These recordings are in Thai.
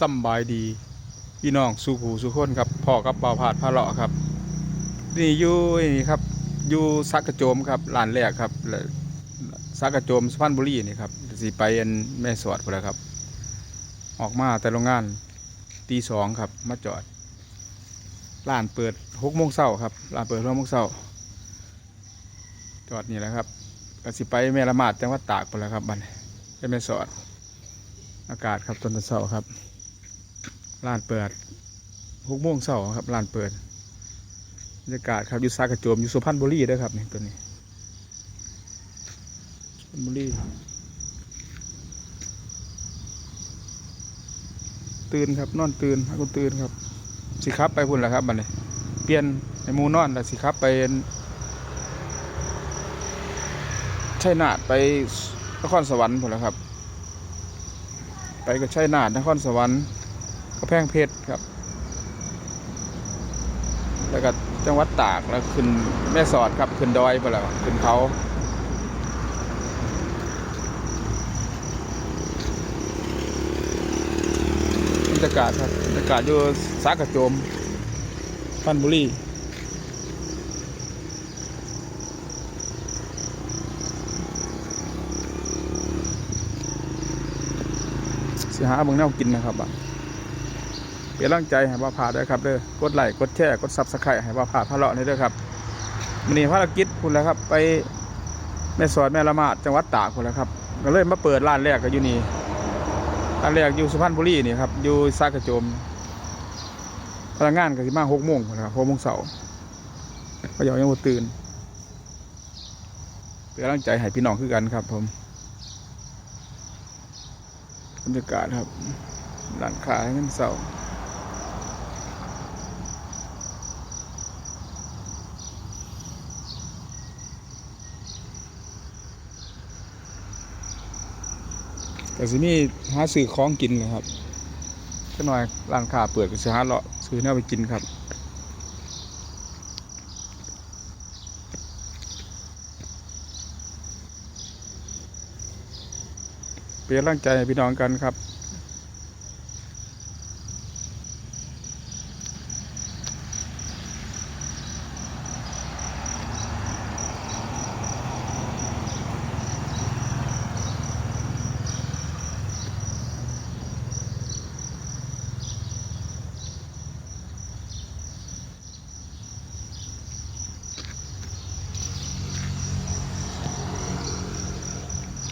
สำบายดี พี่น้องสุขูสุขคนครับพ่อกับเบาผาดพาเลาะครับ นี่อยู่นี่ครับอยู่สักกระโจมครับร้านแรกครับแล้วสักกระโจมสุพรรณบุรีนี่ครับสิไปอันแม่สอดพุ่นแล้วครับ ออกมาแต่โรงงานตีสองครับมาจอดร้านเปิดหกโมงเช้าครับร้านเปิดหกโมงเช้าจอดนี่แหละครับกสิไปแม่ละมาดจังหวัดตากพุ่นแล้วครับบันไปแม่สอด อากาศครับตอนเช้าครับ ร้านเปิดหกโมงเช้าครับร้านเปิดบรรยากาศครับอยู่สากระโจมอยู่สุพรรณบุรีด้วยครับนี่ตัวนี้สุพรรณบุรีตื่นครับนอนตื่นพักนตื่นครับ สิครับไปพุ่นแหละครับบัดนี้เปลี่ยนในมูนอนแล้วสิครับไปชัยนาทไปนครสวรรค์พุ่นแหละครับ ไปก็ชัยนาทนครสวรรค์ กระแพงเพชรครับ แล้วก็จังหวัดตากแล้วขึ้นแม่สอดครับ ขึ้นดอยไปแล้วขึ้นเขาบรรยากาศครับบรรยากาศอยู่สากระโจมพันบุรีสิหาเบิ่งแนวกินนะครับอะ เป็นร่างใจให้ว่าผ่าด้วยครับเด้อกดไลค์กดแชร์กดซับสไครต์ให้ว่าผ่าพะเลาะนี่เด้อครับมันนี้ภารกิจคุณแล้วครับไปแม่สอดแม่ละมาดจังหวัดตากคุณแล้วครับก็เลยมาเปิดร้านแรกก็อยู่นี่ร้านแรกอยู่สุพรรณบุรีนี่ครับอยู่ซากระโจมพนักงานก็สิมาหกโมงพุ่นครับหกโมงเสาร์ก็ยังยังบ่ตื่นเป็นร่างใจให้พี่น้องคือกันครับผมบรรยากาศครับร้านค้าเงินเสาร์ แต่สิมีหาซื้อของกินเลยครับก็หน่อยร้านค้าเปิดก็สิหาเลาะซื้อแนวไปกินครับเป็นร่างใจพี่น้องกันครับ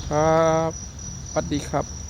ครับสวัสดีครับ